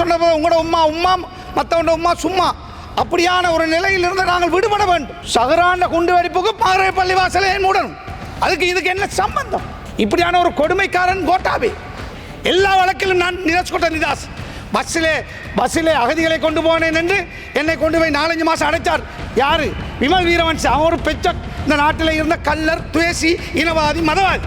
சொன்னபோது உங்களோட உம்மா உம்மா மற்றவங்க உம்மா சும்மா. அப்படியான ஒரு நிலையிலிருந்து நாங்கள் விடுபட வேண்டும். சகரான குண்டு வெடிப்புக்கு பாறை பள்ளிவாசலை மூடணும் அதுக்கு இதுக்கு என்ன சம்பந்தம்? இப்படியான ஒரு கொடுமைக்காரன் கோட்டாபி. எல்லா வழக்கிலும் நான் நிராஜ்கோட்ட நிதாஸ். பஸ்ஸிலே பஸ்ஸிலே அகதிகளை கொண்டு போனேன் என்று என்னை கொண்டு போய் நாலஞ்சு மாதம் அடைச்சார். யாரு? விமல் வீரவன் அவன் ஒரு பெற்ற இந்த நாட்டில் இருந்த கல்லர் துவேசி இனவாதி மதவாதி.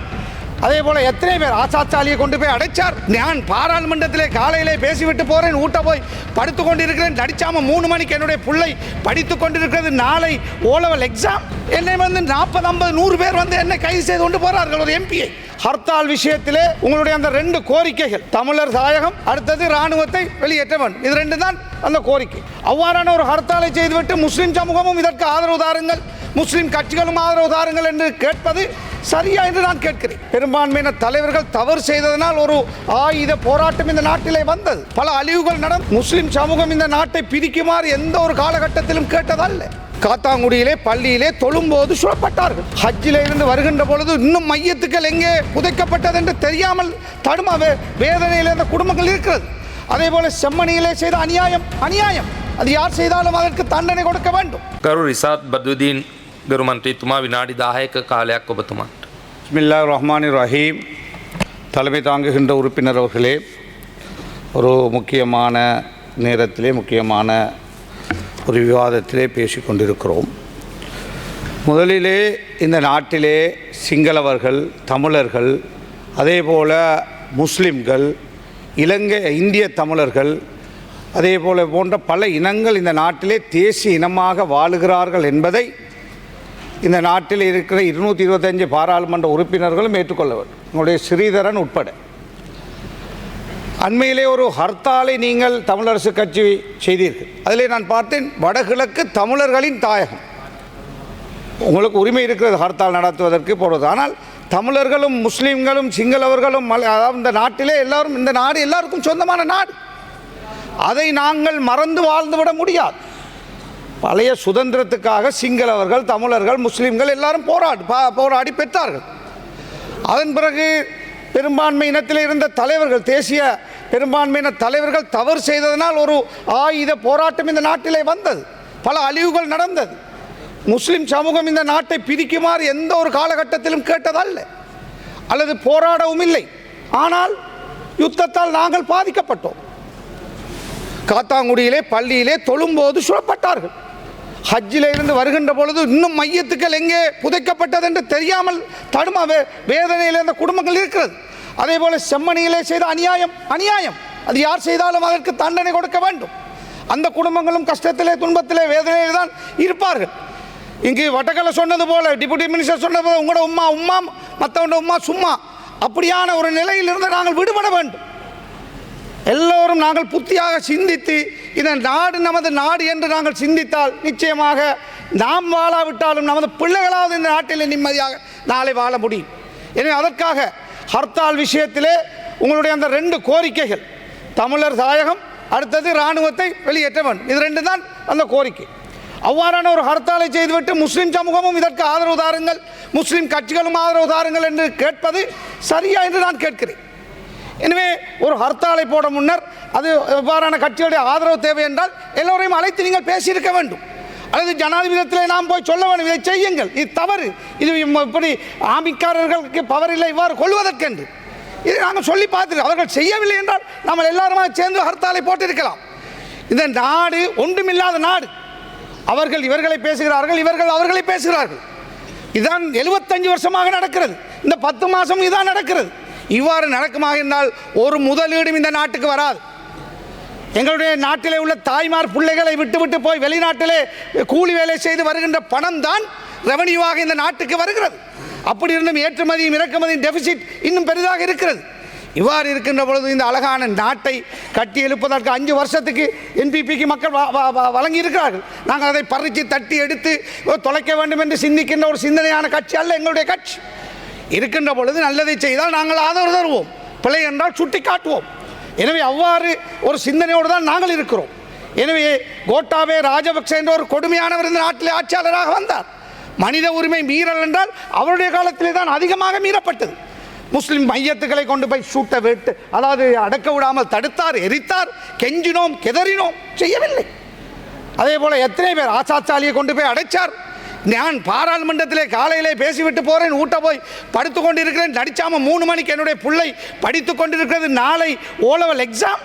அதே போல எத்தனை பேர் ஆசாச்சாலியை கொண்டு போய் அடைச்சார்? நான் பாராளுமன்றத்திலே காலையிலே பேசிவிட்டு போறேன் ஊட்ட போய் படுத்து கொண்டிருக்கிறேன் நடிச்சாம மூணு மணிக்கு என்னுடைய பிள்ளை படித்து கொண்டிருக்கிறது நாளை ஓலவல் எக்ஸாம் என்னை வந்து நாற்பது ஐம்பது நூறு பேர் வந்து என்னை கைது செய்து கொண்டு போறார்கள் ஒரு எம்பியை ஹர்த்தால் விஷயத்திலே உங்களுடைய அந்த ரெண்டு கோரிக்கைகள் தமிழர் தாயகம் அடுத்தது ராணுவத்தை வெளியேற்ற வேண்டும் இது ரெண்டு தான் அந்த கோரிக்கை. அவ்வாறான ஒரு ஹர்த்தாலை செய்துவிட்டு முஸ்லிம் சமூகமும் இதற்கு ஆதரவு தாருங்கள் முஸ்லிம் கட்சிகளும் ஆதரவு தாருங்கள் என்று கேட்பது சரியா என்று நான் கேட்கிறேன். பெரும்பான்மையின தலைவர்கள் தவறு செய்ததனால் ஒரு ஆயுத போராட்டம் இந்த நாட்டிலே வந்தது. பல அழிவுகள் நடந்த முஸ்லிம் சமூகம் இந்த நாட்டை பிரிக்குமாறு எந்த ஒரு காலகட்டத்திலும் கேட்டதல்ல. காத்தாங்குடியிலே பள்ளியிலே தொழும்போது சுழப்பட்டார்கள். ஹஜ்ஜிலே இருந்து வருகின்ற பொழுது இன்னும் மையத்துக்கள் எங்கே புதைக்கப்பட்டது என்று தெரியாமல் தடுமா வேதனையில் இருந்த குடும்பங்கள் இருக்கிறது. அதே போல செம்மணியிலே செய்த அநியாயம் அநியாயம். அது யார் செய்தாலும் அதற்கு தண்டனை கொடுக்க வேண்டும். கரு இசாத் பதுதீன் ගරු මන්ත්‍රීතුමා විනාඩි දාහයක කාලයක් ඔබතුමාට. பிஸ்மில்லா ரஹ்மான் ரஹீம் தலைமை தாங்குகின்ற உறுப்பினர் அவர்களே ஒரு முக்கியமான நேரத்திலே முக்கியமான ஒரு விவாதத்திலே பேசிக் கொண்டிருக்கிறோம் முதலிலே இந்த நாட்டிலே சிங்களவர்கள் தமிழர்கள் அதே போல முஸ்லிம்கள் இலங்கை இந்திய தமிழர்கள் அதே போல போன்ற பல இனங்கள் இந்த நாட்டிலே தேசிய இனமாக வாழுகிறார்கள் என்பதை இந்த நாட்டில் இருக்கிற இருநூற்றி இருபத்தஞ்சு பாராளுமன்ற உறுப்பினர்களும் ஏற்றுக்கொள்ள வேண்டும். உங்களுடைய ஸ்ரீதரன் உட்பட. அண்மையிலே ஒரு ஹர்த்தாலை நீங்கள் தமிழரசு கட்சி செய்தீர்கள். அதிலே நான் பார்த்தேன் வடகிழக்கு தமிழர்களின் தாயகம். உங்களுக்கு உரிமை இருக்கிறது ஹர்த்தால் நடத்துவதற்கு போடுவது ஆனால் தமிழர்களும் முஸ்லீம்களும் சிங்களவர்களும் அதாவது இந்த நாட்டிலே எல்லாரும் இந்த நாடு எல்லாருக்கும் சொந்தமான நாடு. அதை நாங்கள் மறந்து வாழ்ந்துவிட முடியாது. பழைய சுதந்திரத்துக்காக சிங்களவர்கள் தமிழர்கள் முஸ்லீம்கள் எல்லாரும் போராடி பா- போராடி பெற்றார்கள். அதன் பிறகு பெரும்பான்மை இனத்தில் இருந்த தலைவர்கள் தேசிய பெரும்பான்மையின தலைவர்கள் தவறு செய்ததனால் ஒரு ஆயுத போராட்டம் இந்த நாட்டிலே வந்தது. பல அழிவுகள் நடந்தது. முஸ்லிம் சமூகம் இந்த நாட்டை பிரிக்குமாறு எந்த ஒரு காலகட்டத்திலும் கேட்டதல்ல. அல்லது போராடவும் இல்லை. ஆனால் யுத்தத்தால் நாங்கள் பாதிக்கப்பட்டோம். காத்தாங்குடியிலே பள்ளியிலே தொழும்போது சுடப்பட்டார்கள் ஹஜ்ஜில் இருந்து வருகின்ற பொழுது இன்னும் மையத்துக்கள் எங்கே புதைக்கப்பட்டது என்று தெரியாமல் தடுமா வே வேதனையில் இருந்த குடும்பங்கள் இருக்கிறது. அதே போல செம்மணியிலே செய்த அநியாயம் அநியாயம். அது யார் செய்தாலும் அதற்கு தண்டனை கொடுக்க வேண்டும். அந்த குடும்பங்களும் கஷ்டத்திலே துன்பத்திலே வேதனையிலே தான் இருப்பார்கள். இங்கு வட்டக்கலை சொன்னது போல டிப்யூட்டி மினிஸ்டர் சொன்னது போல உங்களோட உம்மா உம்மா மற்றவங்க உம்மா சும்மா. அப்படியான ஒரு நிலையிலிருந்து நாங்கள் விடுபட வேண்டும். எல்லோரும் நாங்கள் புத்தியாக சிந்தித்து இந்த நாடு நமது நாடு என்று நாங்கள் சிந்தித்தால் நிச்சயமாக நாம் வாழாவிட்டாலும் நமது பிள்ளைகளாவது இந்த நாட்டில் நிம்மதியாக நாளை வாழ முடியும். எனவே அதற்காக ஹர்த்தால் விஷயத்திலே உங்களுடைய அந்த ரெண்டு கோரிக்கைகள். தமிழர் தாயகம் அடுத்தது இராணுவத்தை வெளியேற்ற வேண்டும். இது ரெண்டு தான் அந்த கோரிக்கை. அவ்வாறான ஒரு ஹர்த்தாலை செய்துவிட்டு முஸ்லிம் சமூகமும் இதற்கு ஆதரவு தாருங்கள் முஸ்லிம் கட்சிகளும் ஆதரவு தாருங்கள் என்று கேட்பது சரியா என்று நான் கேட்கிறேன். எனவே ஒரு ஹர்த்தாலை போட முன்னர் அது எவ்வாறான கட்சிகளுடைய ஆதரவு தேவை என்றால் எல்லோரையும் அழைத்து நீங்கள் பேசியிருக்க வேண்டும். அல்லது ஜனாதிபதியத்தில் நாம் போய் சொல்ல வேண்டும் இதை செய்யுங்கள். இது தவறு. இது இப்படி ஆமிக்காரர்களுக்கு பவர் இல்லை இவ்வாறு கொள்வதற்கென்று. இதை நாங்கள் சொல்லி பார்த்துருக்கோம் அவர்கள் செய்யவில்லை என்றால் நம்ம எல்லாருமாக சேர்ந்து ஹர்த்தாலை போட்டிருக்கலாம். இந்த நாடு ஒன்றுமில்லாத நாடு. அவர்கள் இவர்களை பேசுகிறார்கள் இவர்கள் அவர்களை பேசுகிறார்கள். இதுதான் எழுபத்தஞ்சு வருஷமாக நடக்கிறது. இந்த பத்து மாதம் இதுதான் நடக்கிறது. இவ்வாறு நடக்குமாக இருந்தால் ஒரு முதலீடும் இந்த நாட்டுக்கு வராது. எங்களுடைய நாட்டிலே உள்ள தாய்மார் பிள்ளைகளை விட்டு விட்டு போய் வெளிநாட்டிலே கூலி வேலை செய்து வருகின்ற பணம் தான் ரெவன்யூவாக இந்த நாட்டுக்கு வருகிறது. அப்படி இருந்தும் ஏற்றுமதியும் இறக்குமதியும் டெபிசிட் இன்னும் பெரிதாக இருக்கிறது. இவ்வாறு இருக்கின்ற பொழுது இந்த அழகான நாட்டை கட்டி எழுப்பதற்கு அஞ்சு வருஷத்துக்கு என்பிபிக்கு மக்கள் வ- வ- வழங்கி இருக்கிறார்கள். நாங்கள் அதை பறித்து தட்டி எடுத்து தொலைக்க வேண்டும் என்று சிந்திக்கின்ற ஒரு சிந்தனையான கட்சி அல்ல எங்களுடைய கட்சி. இருக்கின்ற பொழுது நல்லதை செய்தால் நாங்கள் ஆதரவு தருவோம். பிழை என்றால் சுட்டி காட்டுவோம் எனவே அவ்வாறு ஒரு சிந்தனையோடு தான் நாங்கள் இருக்கிறோம். எனவே கோட்டாவே ராஜபக்சே என்ற ஒரு கொடுமையானவர் இந்த நாட்டிலே ஆட்சியாளராக வந்தார். மனித உரிமை மீறல் என்றால் அவருடைய காலத்திலே தான் அதிகமாக மீறப்பட்டது. முஸ்லிம் மையத்துக்களை கொண்டு போய் சூட்ட விட்டு அதாவது அடக்க விடாமல் தடுத்தார் எரித்தார் கெஞ்சினோம் கெதறினோம் செய்யவில்லை. அதே போல் எத்தனை பேர் ஆசாச்சாலியை கொண்டு போய் அடைச்சார்? நான் பாராளுமன்றத்திலே காலையிலே பேசிவிட்டு போகிறேன் ஊட்ட போய் படுத்து கொண்டிருக்கிறேன். நடிச்சாமல் மூணு மணிக்கு என்னுடைய பிள்ளை படித்து கொண்டிருக்கிறது. நாளை ஓலவல் எக்ஸாம்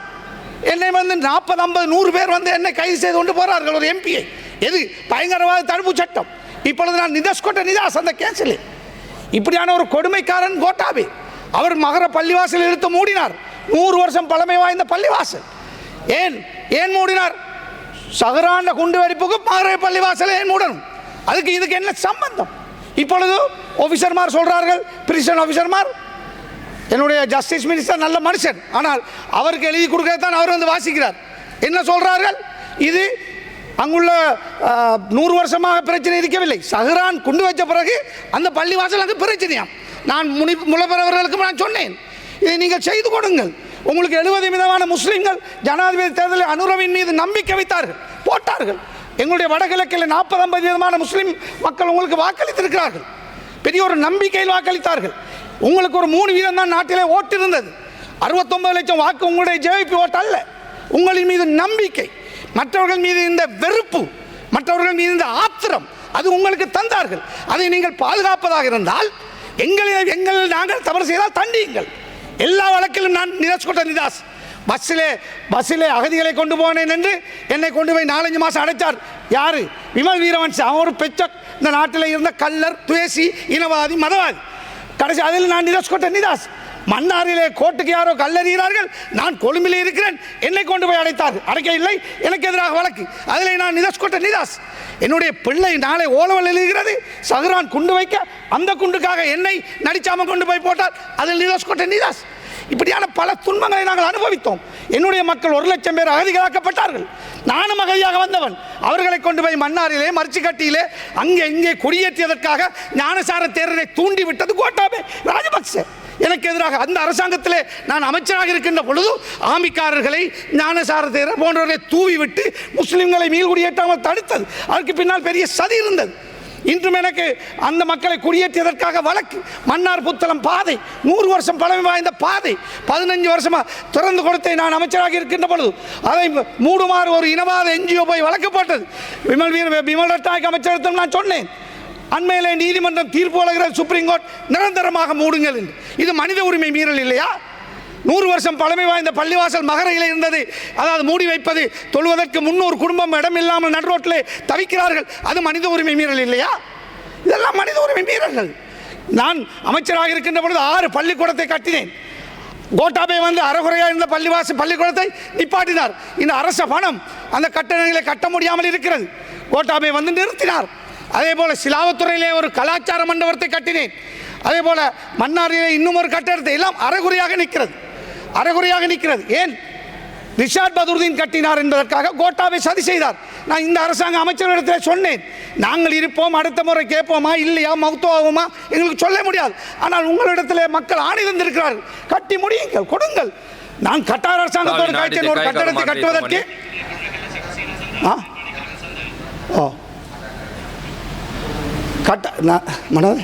என்னை வந்து நாற்பது ஐம்பது நூறு பேர் வந்து என்னை கைது செய்து கொண்டு போகிறார்கள் ஒரு எம்பியை எது? பயங்கரவாத தடுப்பு சட்டம். இப்பொழுது நான் நிதாஸ் கோட்ட நிதாஸ் அந்த கேஸில் இப்படியான ஒரு கொடுமைக்காரன் கோட்டாபி. அவர் மகர பள்ளிவாசல் இழுத்து மூடினார். நூறு வருஷம் பழமை வாய்ந்த பள்ளிவாசல். ஏன்? ஏன் மூடினார்? சகராண்ட குண்டு வெடிப்புக்கு மகர பள்ளிவாசலை ஏன் மூடணும்? அதுக்கு இதுக்கு என்ன சம்பந்தம்? இப்பொழுது ஆஃபீஸர்மார் சொல்கிறார்கள் பிரிசன் ஆஃபீஸர்மார் என்னுடைய ஜஸ்டிஸ் மினிஸ்டர் நல்ல மனுஷன். ஆனால் அவருக்கு எழுதி கொடுக்கத்தான் அவர் வந்து வாசிக்கிறார். என்ன சொல்கிறார்கள் இது அங்குள்ள நூறு வருஷமாக பிரச்சனை இருக்கவில்லை. சஹரான் குண்டு வச்ச பிறகு அந்த பள்ளிவாசல் அது பிரச்சனையாம். நான் முனி முலப்பெறவர்களுக்கு நான் சொன்னேன். இதை நீங்கள் செய்து கொடுங்கள். உங்களுக்கு எழுபது விதமான முஸ்லீம்கள் ஜனாதிபதி தேர்தலில் அனுரவின் மீது நம்பிக்கை வைத்தார்கள் போட்டார்கள். எங்களுடைய வடகிழக்கில் நாற்பது ஐம்பது விதமான முஸ்லீம் மக்கள் உங்களுக்கு வாக்களித்திருக்கிறார்கள். பெரிய ஒரு நம்பிக்கையில் வாக்களித்தார்கள். உங்களுக்கு ஒரு மூணு வீதம் தான் நாட்டிலே ஓட்டு இருந்தது. அறுபத்தொம்பது லட்சம் வாக்கு உங்களுடைய ஜேபி ஓட்டு அல்ல. உங்களின் மீது நம்பிக்கை மற்றவர்கள் மீது இந்த வெறுப்பு மற்றவர்கள் மீது இந்த ஆத்திரம் அது உங்களுக்கு தந்தார்கள். அதை நீங்கள் பாதுகாப்பதாக இருந்தால் எங்களை எங்கள் நாங்கள் தவறு செய்தால் தண்டியுங்கள். எல்லா வழக்கிலும் நான் நிதாஸ் கொண்ட நிதாஸ் பஸ்ஸிலே பஸ்ஸிலே அகதிகளை கொண்டு போனேன் என்று என்னை கொண்டு போய் நாலஞ்சு மாதம் அடைச்சார். யார்? விமல் வீரவன்சி. அவன் ஒரு பெச்ச இந்த நாட்டில் இருந்த கல்லர் துவேசி இனவாதி மதவாதி. கடைசி அதில் நான் நிதாஸ் கொண்ட நிதாஸ். மன்னாரிலே கோட்டுக்கு யாரோ கல்லறிகிறார்கள். நான் கொழும்பில் இருக்கிறேன். என்னை கொண்டு போய் அடைத்தார். அடைக்க இல்லை. எனக்கு எதிராக வழக்கு. அதில் நான் நிதாஸ் கொண்ட நிதாஸ். என்னுடைய பிள்ளை நாளை ஓலவல் எழுதுகிறது சதுரான் குண்டு வைக்க அந்த குண்டுக்காக என்னை நடிச்சாம கொண்டு போய் போட்டார். அதில் நிதாஸ் கொண்ட நிதாஸ். இப்படியான பல துன்பங்களை நாங்கள் அனுபவித்தோம். என்னுடைய மக்கள் ஒரு லட்சம் பேர் அகதிகளாக்கப்பட்டார்கள். நானும் அகதியாக வந்தவன். அவர்களை கொண்டு போய் மன்னாரிலே மர்ச்சிக்கட்டியிலே அங்கே இங்கே குடியேற்றியதற்காக ஞானசார தேரரை தூண்டி விட்டது கோட்டாபே ராஜபக்சே. எனக்கு எதிராக அந்த அரசாங்கத்திலே நான் அமைச்சராக இருக்கின்ற பொழுது ஆமிக்காரர்களை ஞானசார தேரர் போன்றவர்களை தூவி விட்டு முஸ்லிம்களை மீள்குடியேற்றாமல் தடுத்தது. அதற்கு பின்னால் பெரிய சதி இருந்தது. இன்றும் எனக்கு அந்த மக்களை குடியேற்றியதற்காக வழக்கு. மன்னார் புத்தளம் பாதை. நூறு வருஷம் பழமை வாய்ந்த பாதை. பதினஞ்சு வருஷமாக திறந்து கொடுத்தேன் நான் அமைச்சராக இருக்கின்ற பொழுது அதை மூடுமாறு ஒரு இனவாத என்ஜிஓ போய் வழக்கப்பட்டது. விமல் வீர விமல் ரட்நாயக் அமைச்சரிடம் நான் சொன்னேன் அண்மையிலே நீதிமன்றம் தீர்ப்பு வழங்குகிற சுப்ரீம் கோர்ட் நிரந்தரமாக மூடுங்கள் என்று. இது மனித உரிமை மீறல் இல்லையா? நூறு வருஷம் பழமை வாய்ந்த பள்ளிவாசல் மகரையில் இருந்தது. அதாவது மூடி வைப்பது தொழுவதற்கு முன்னூறு குடும்பம் இடம் இல்லாமல் நடுரோட்டில் தவிக்கிறார்கள். அது மனித உரிமை மீறல் இல்லையா? இதெல்லாம் மனித உரிமை மீறல்கள். நான் அமைச்சராக இருக்கின்ற பொழுது ஆறு பள்ளிக்கூடத்தை கட்டினேன். கோட்டாபே வந்து அறகுறையாக இருந்த பள்ளிவாசல் பள்ளிக்கூடத்தை நிப்பாட்டினார். இந்த அரச பணம் அந்த கட்டணங்களை கட்ட முடியாமல் இருக்கிறது. கோட்டாபே வந்து நிறுத்தினார். அதே போல் சிலாவத்துறையிலே ஒரு கலாச்சார மண்டபத்தை கட்டினேன். அதே போல் மன்னாரிலே இன்னும் ஒரு கட்டடத்தை எல்லாம் அறகுறையாக நிற்கிறது. அரைகுறையாக நிற்கிறது. ஏன்? ரிஷாட் பதுருதீன் கட்டினார் என்பதற்காக கோட்டாவை சதி செய்தார். நான் இந்த அரசாங்க அமைச்சரிடத்தில் சொன்னேன். நாங்கள் இருப்போம் அடுத்த முறை கேட்போமா இல்லையா மௌத்தமாகுமா எங்களுக்கு சொல்ல முடியாது. ஆனால் உங்களிடத்தில் மக்கள் ஆணையம் இருக்கிறார்கள் கட்டி முடியுங்கள் கொடுங்கள். நான் கட்டார் அரசாங்கத்தோடு காய்ச்சல் ஒரு கட்டடத்தை கட்டுவதற்கு ஆ? ஓ. கட்ட நான் மனது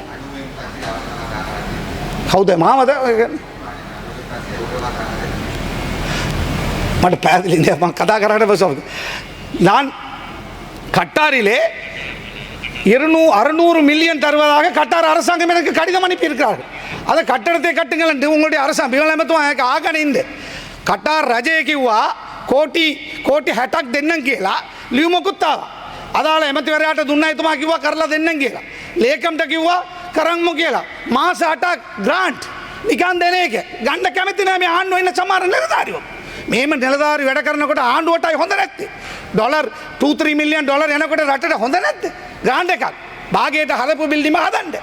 ஹவுத மாமத මට පැදිලින ම කතා කරට පසව நான் கட்டாரிலே இருநூ அறுநூறு மில்லியன் தருவதாக கட்டார் அரசாங்கம் எனக்கு கடிதம் அனுப்பியிருக்கிறார்கள் அதை கட்டடத்தை கட்டுங்கள் என்று உங்களுடைய அரசாங்கம் விமலமத்துவம் எனக்கு ஆகணிந்து කටාර් රජය කිව්වා කෝටි කෝටි හැටක් දෙන්නම් කියලා ලියුමකුත්තාව අදාළ එමතිවරයාට දුන්න එතුමා කිව්වා කරලා දෙන්නම් කියලා ලේකම්ට කිව්වා කරංමු කියලා මාස අටක් ග්‍රාන්ට් නිකන් දෙන එක ගණ්ඩ කැමති නෑ මේ ආණ්ඩුව ඉන්න සමහර නිලධාරියෝ මේම නිලධාරි වැඩ කරනකොට ආණ්ඩුවටයි හොඳ නැත්තේ ඩොලර් 2 මිලියන් ඩොලර් එනකොට රටට හොඳ නැද්ද ග්‍රාන්ඩ් එකක් භාගයට හදපු බිල්ඩිම හදන්න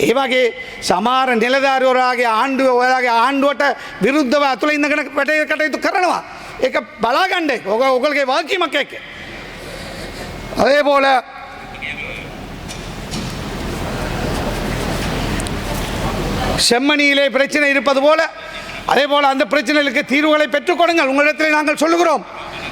ඒ වගේ සමාර නිලධාරවරයාගේ ආණ්ඩුව ඔයාගේ ආණ්ඩුවට විරුද්ධව ඇතුළ ඉන්නගෙන වැට කටයුතු කරනවා ඒක බලාගණ්ඩ ඔක ඔකල්ගේ වාකීමක් එක්ක அதே போல செம்மணியிலே பிரச்சனை இருப்பது போல. அதே போல அந்த பிரச்சனைகளுக்கு தீர்வுகளை பெற்றுக் கொடுங்கள். உங்களிடத்தில் நாங்கள் சொல்லுகிறோம்.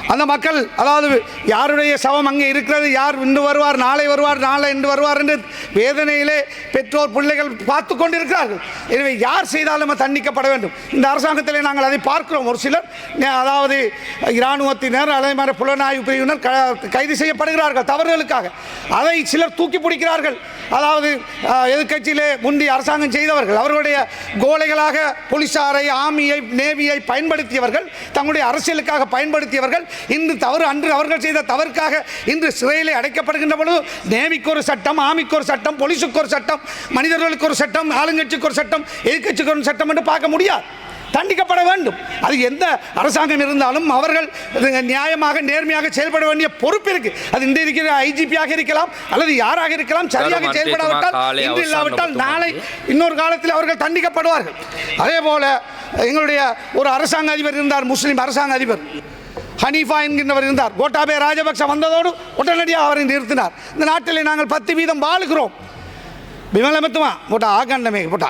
அந்த மக்கள் அதாவது யாருடைய சவம் அங்கே இருக்கிறது யார் இன்று வருவார் நாளை வருவார் நாளை இன்று வருவார் என்று வேதனையிலே பெற்றோர் பிள்ளைகள் பார்த்து கொண்டிருக்கிறார்கள். எனவே யார் செய்தாலும் தண்டிக்கப்பட வேண்டும். இந்த அரசாங்கத்திலே நாங்கள் அதை பார்க்கிறோம். ஒரு சிலர் அதாவது இராணுவத்தினர் அதே மாதிரி புலனாய்வு பிரிவினர் க- கைது செய்யப்படுகிறார்கள் தவறுகளுக்காக. அதை சிலர் தூக்கி பிடிக்கிறார்கள். அதாவது எதிர்கட்சியிலே எதிர்க்கட்சியிலே முந்தி அரசாங்கம் செய்தவர்கள் அவர்களுடைய கோலைகளாக போலீசாரை ஆமியை நேவியை பயன்படுத்தியவர்கள் தங்களுடைய அரசியலுக்காக பயன்படுத்தியவர்கள் இன்று தவறு அன்று அவர்கள் செய்த தவறுக்காக இன்று சிறையிலே அடைக்கப்படுகின்ற பொழுது நேவிக்கு ஒரு சட்டம் ஆமிக்கு ஒரு சட்டம் போலீஸுக்கு ஒரு சட்டம் மனிதர்களுக்கு ஒரு சட்டம் ஆளுங்கட்சிக்கு ஒரு சட்டம் எதிர்க்கட்சிக்கு ஒரு சட்டம் என்று பார்க்க முடியாது. தண்டிக்கப்பட வேண்டும். அது எந்த அரசாங்கம் இருந்தாலும் அவர்கள் நியாயமாக நேர்மையாக செயல்பட வேண்டிய பொறுப்பு இருக்கு. அது இன்று இருக்கிற ஐஜிபியாக இருக்கலாம் அல்லது யாராக இருக்கலாம் சரியாக செயல்படாவிட்டால் இன்று இல்லாவிட்டால் நாளை இன்னொரு காலத்தில் அவர்கள் தண்டிக்கப்படுவார்கள். அதே போல எங்களுடைய ஒரு அரசாங்க அதிபர் இருந்தார் முஸ்லிம் அரசாங்க அதிபர். ஹனீஃபா என்கின்றவர் இருந்தார் கோட்டாபே ராஜபக்ச வந்ததோடு உடனடியாக அவரை நிறுத்தினார் இந்த நாட்டிலே நாங்கள் பத்து வீதம் வாழுகிறோம் බිමලමතුමා මොට ආගන්නමේ පොට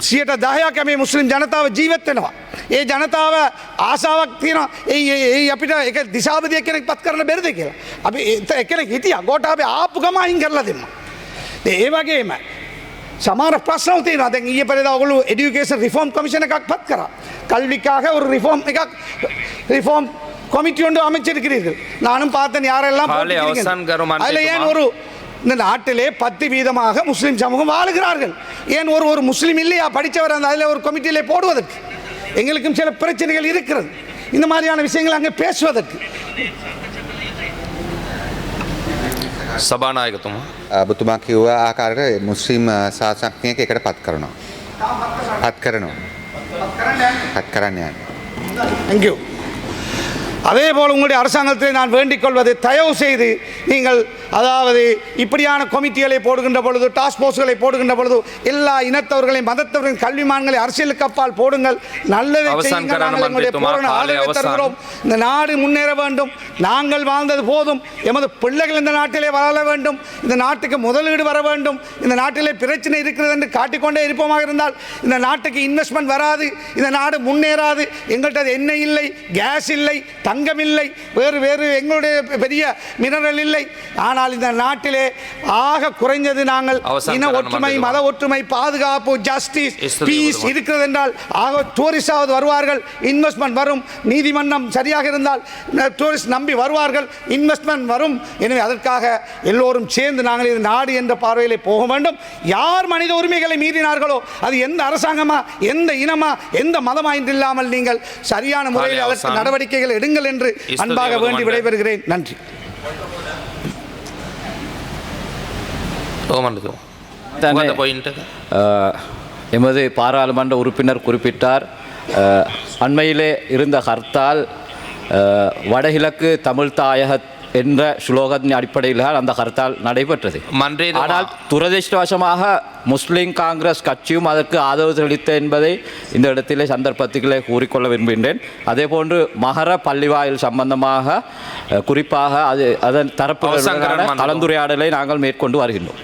සියට දහයක් මේ මුස්ලිම් ජනතාව ජීවත්වෙනවා. ඒ ජනතාව ආසාාවක් තියෙන ඒ ඒ අපිට එක දිසාපතිය කෙනෙක් පත් කරන බෙරද කියලා. අපි එකනෙක් හිටිය ගොට අපේ ආපු ගමයින් කරලා දෙන්න. ඒ වගේම සමාර ප්‍රශ්නවති දැන් ඊය පෙරද ඔගුලු එඩියුකේෂන් රිෆෝම් කමිෂන එකක් පත් කර. கல்விக்காக ஒரு ரிஃபார்ம் එකක් ரிஃபார்ம் கொமிட்டி ஒன்று அமைச்சிருக்கிறீர்கள் நானும் பார்த்தேன் யாரெல்லாம் காலை போட்டிருக்கிறீர்கள். அவசான் கரும் அதுல ஏன் அன்றைக்குமா? ஒரு இந்த நாட்டிலே பத்து வீதமாக முஸ்லிம் சமூகம் வாழுகிறார்கள் ஏன் ஒரு ஒரு முஸ்லீம் இல்லையா படித்தவர் அந்த அதில் ஒரு கமிட்டியிலே போடுவதற்கு எங்களுக்கும் சில பிரச்சனைகள் இருக்கிறது இந்த மாதிரியான விஷயங்கள் அங்கே பேசுவதற்கு සභානායකතුමා. ඔබතුමා කිව්ව ආකාරයට මුස්ලිම් ශාසනඥයෙක් එකට පත් කරනවා. පත් කරනවා. පත් කරන්න යන්න. தேங்க்யூ அதே போல் உங்களுடைய அரசாங்கத்தில் நான் வேண்டிக் கொள்வது தயவு செய்து நீங்கள் அதாவது இப்படியான கொமிட்டிகளை போடுகின்ற பொழுது டாஸ்க் ஃபோர்ஸ்களை போடுகின்ற பொழுது எல்லா இனத்தவர்களையும் மதத்தவர்களின் கல்விமான்களை அரசியலுக்கு அப்பால் போடுங்கள். நல்லதை. தருகிறோம். இந்த நாடு முன்னேற வேண்டும். நாங்கள் வாழ்ந்தது போதும். எமது பிள்ளைகள் இந்த நாட்டிலே வாழ வேண்டும். இந்த நாட்டுக்கு முதலீடு வர வேண்டும். இந்த நாட்டிலே பிரச்சனை இருக்கிறது என்று காட்டிக்கொண்டே இருப்போமாக இருந்தால் இந்த நாட்டுக்கு இன்வெஸ்ட்மெண்ட் வராது. இந்த நாடு முன்னேறாது. எங்கள்கிட்ட எண்ணெய் இல்லை கேஸ் இல்லை தங்கம் இல்லை. வேறு வேறு எங்களுடைய பெரிய மினரல் இல்லை. ஆனால் இந்த நாட்டிலே ஆக குறைஞ்சது நாங்கள் இன ஒற்றுமை. மத ஒற்றுமை பாதுகாப்பு ஜஸ்டிஸ் பீஸ். இருக்கிறது என்றால் ஆக டூரிஸ்டாவது வருவார்கள் இன்வெஸ்ட்மெண்ட் வரும் நீதிமன்றம் சரியாக இருந்தால் டூரிஸ்ட் நம்பி வருவார்கள் இன்வெஸ்ட்மெண்ட் வரும் எனவே அதற்காக எல்லோரும் சேர்ந்து நாங்கள் இது நாடு என்ற பார்வையிலே போக வேண்டும் யார் மனித உரிமைகளை மீறினார்களோ அது எந்த அரசாங்கமா எந்த இனமா எந்த மதமா என்று இல்லாமல் நீங்கள் சரியான முறையில் அதற்கு. நடவடிக்கைகள் எடுங்கள் என்று அன்பாக வேண்டி. விடைபெறுகிறேன் நன்றி எமது பாராளுமன்ற உறுப்பினர் குறிப்பிட்டார் அண்மையிலே இருந்த ஹர்த்தால் வடகிழக்கு தமிழ் தாயக என்ற ஸ்லோகத்தின் அடிப்படையில் அந்த ஹர்த்தால் நடைபெற்றது. ஆனால் துரதிருஷ்டவசமாக முஸ்லிம் காங்கிரஸ் கட்சியும் அதற்கு ஆதரவு தெரிவித்த என்பதை இந்த இடத்திலே சந்தர்ப்பத்திலே கூறிக்கொள்ள விரும்புகின்றேன். அதேபோன்று மகர பள்ளிவாயில் சம்பந்தமாக குறிப்பாக அது அதன் தரப்பு. கலந்துரையாடலை நாங்கள் மேற்கொண்டு வருகின்றோம்.